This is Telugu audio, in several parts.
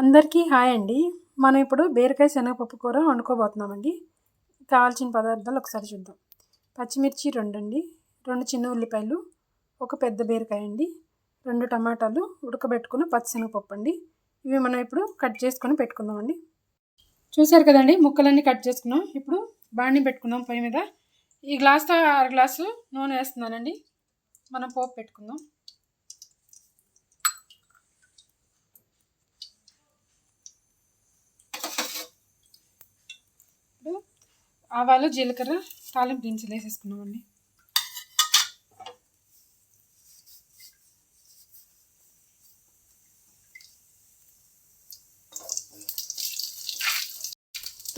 అందరికీ హాయ్ అండి. మనం ఇప్పుడు బీరకాయ శనగపప్పు కూర వండుకోబోతున్నామండి. కావాల్సిన పదార్థాలు ఒకసారి చూద్దాం. పచ్చిమిర్చి రెండు అండి రెండు చిన్న ఉల్లిపాయలు ఒక పెద్ద బీరకాయ అండి. రెండు టమాటాలు ఉడకబెట్టుకున్న పచ్చిశనగపప్పు అండి ఇవి మనం ఇప్పుడు కట్ చేసుకొని పెట్టుకుందామండి. చూసారు కదండి ముక్కలన్నీ కట్ చేసుకున్నాం. ఇప్పుడు బాణీ పెట్టుకుందాం పొయ్యి మీద. ఈ గ్లాస్తో అర గ్లాసు నూనె వేస్తున్నానండి. మనం పోపు పెట్టుకుందాం ఇప్పుడు ఆవాలు జీలకర్ర తాలింపు దినుసులు వేసేసుకున్నామండి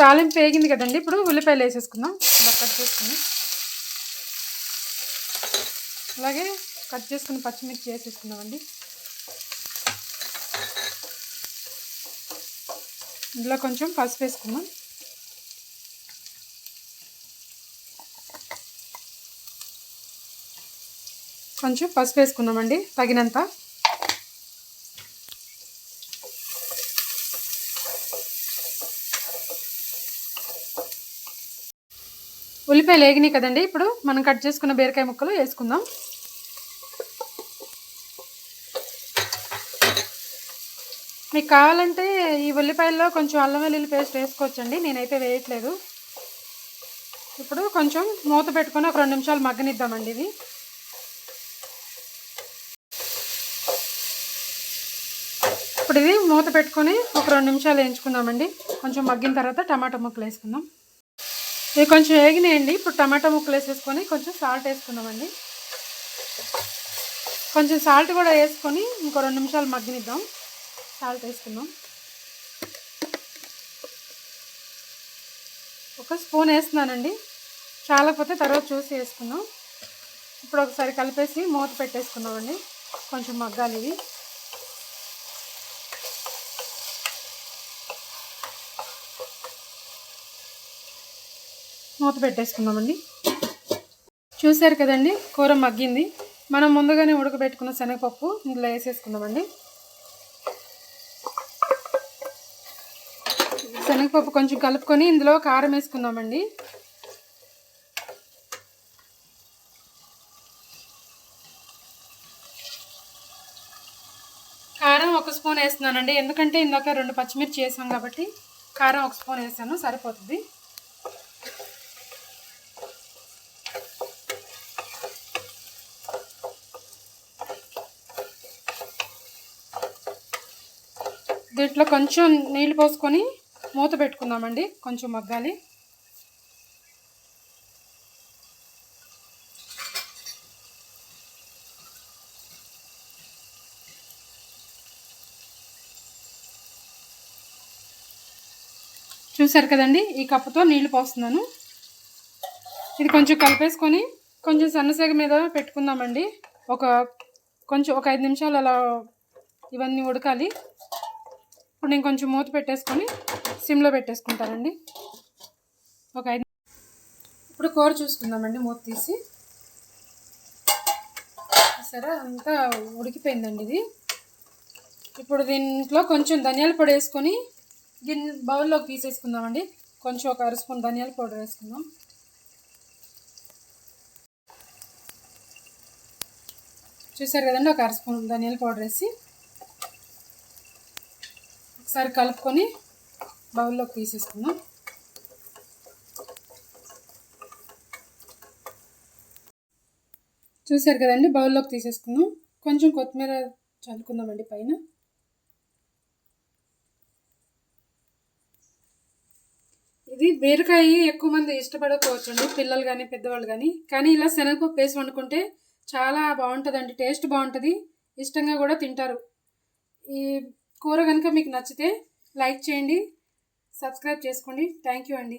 తాలింపు వేగింది కదండి ఇప్పుడు ఉల్లిపాయలు వేసేసుకుందాం. ఇలా కట్ చేసుకుని. అలాగే కట్ చేసుకుని పచ్చిమిర్చి వేసేసుకున్నామండి ఇందులో కొంచెం పసుపు వేసుకుందాం. కొంచెం పసుపు వేసుకుందామండి తగినంత. ఉల్లిపాయలు వేగినాయి కదండి ఇప్పుడు మనం కట్ చేసుకున్న బీరకాయ ముక్కలు వేసుకుందాం. మీకు కావాలంటే ఈ ఉల్లిపాయల్లో కొంచెం అల్లం వెల్లుల్లి పేస్ట్ వేసుకోవచ్చండి నేనైతే వేయట్లేదు. ఇప్పుడు కొంచెం మూత పెట్టుకొని ఒక రెండు నిమిషాలు మగ్గనిద్దామండి ఇది. ఇప్పుడు ఇది మూత పెట్టుకొని ఒక రెండు నిమిషాలు వేయించుకుందామండి. కొంచెం మగ్గిన తర్వాత టమాటా ముక్కలు వేసుకుందాం. ఇవి కొంచెం వేగినాయండి. ఇప్పుడు టమాటా ముక్కలు వేసేసుకొని కొంచెం సాల్ట్ వేసుకుందామండి. కొంచెం సాల్ట్ కూడా వేసుకొని ఇంకో రెండు నిమిషాలు మగ్గనిద్దాం. సాల్ట్ వేసుకుందాం. ఒక స్పూన్ వేస్తున్నానండి. చాలకపోతే తర్వాత చూసి వేసుకుందాం. ఇప్పుడు ఒకసారి కలిపేసి మూత పెట్టేసుకుందామండి. కొంచెం మగ్గాలి ఇది మూత పెట్టేసుకుందామండి. చూశారు కదండి కూర మగ్గింది. మనం ముందుగానే ఉడకబెట్టుకున్న శనగపప్పు ఇందులో వేసేసుకుందామండి. శనగపప్పు కొంచెం కలుపుకొని ఇందులో కారం వేసుకుందామండి. కారం ఒక స్పూన్ వేస్తున్నానండి. ఎందుకంటే ఇందాక రెండు పచ్చిమిర్చి వేసాం కాబట్టి కారం ఒక స్పూన్ వేసాను సరిపోతుంది. దీంట్లో కొంచెం నీళ్ళు పోసుకొని మూత పెట్టుకుందామండి. కొంచెం మగ్గాలి. చూసారు కదండి? ఈ కప్పుతో నీళ్ళు పోస్తున్నాను. ఇది కొంచెం కలిపేసుకొని కొంచెం సన్నసేగ మీద పెట్టుకుందామండి. ఒక కొంచెం ఒక ఐదు నిమిషాలు అలా ఇవన్నీ ఉడకాలి. ఇప్పుడు నేను కొంచెం మూత పెట్టేసుకొని సిమ్లో పెట్టేసుకుంటానండి. ఒక ఐదు ఇప్పుడు కూర చూసుకుందామండి మూత తీసి. సరే అంతా ఉడికిపోయిందండి ఇది. ఇప్పుడు దీంట్లో కొంచెం ధనియాల పొడి వేసుకొని గిన్నె బౌల్లోకి తీసేసుకుందామండి. కొంచెం ఒక అర స్పూన్ ధనియాల పౌడర్ వేసుకుందాం. చూసారు కదండి ఒక అర స్పూన్ ధనియాల పౌడర్ వేసి. ఒకసారి కలుపుకొని బౌల్లోకి తీసేసుకుందాం. చూసారు కదండి బౌల్లోకి తీసేసుకుందాం. కొంచెం కొత్తిమీర చల్లుకుందామండి పైన. ఇది బీరకాయ ఎక్కువ మంది ఇష్టపడకపోవచ్చండి పిల్లలు కానీ పెద్దవాళ్ళు కానీ కానీ ఇలా శనగపప్పు వేసి వండుకుంటే చాలా బాగుంటుందండి టేస్ట్ బాగుంటుంది ఇష్టంగా కూడా తింటారు. ఈ కూర కనుక మీకు నచ్చితే లైక్ చేయండి సబ్స్క్రైబ్ చేసుకోండి. థ్యాంక్ యూ అండి.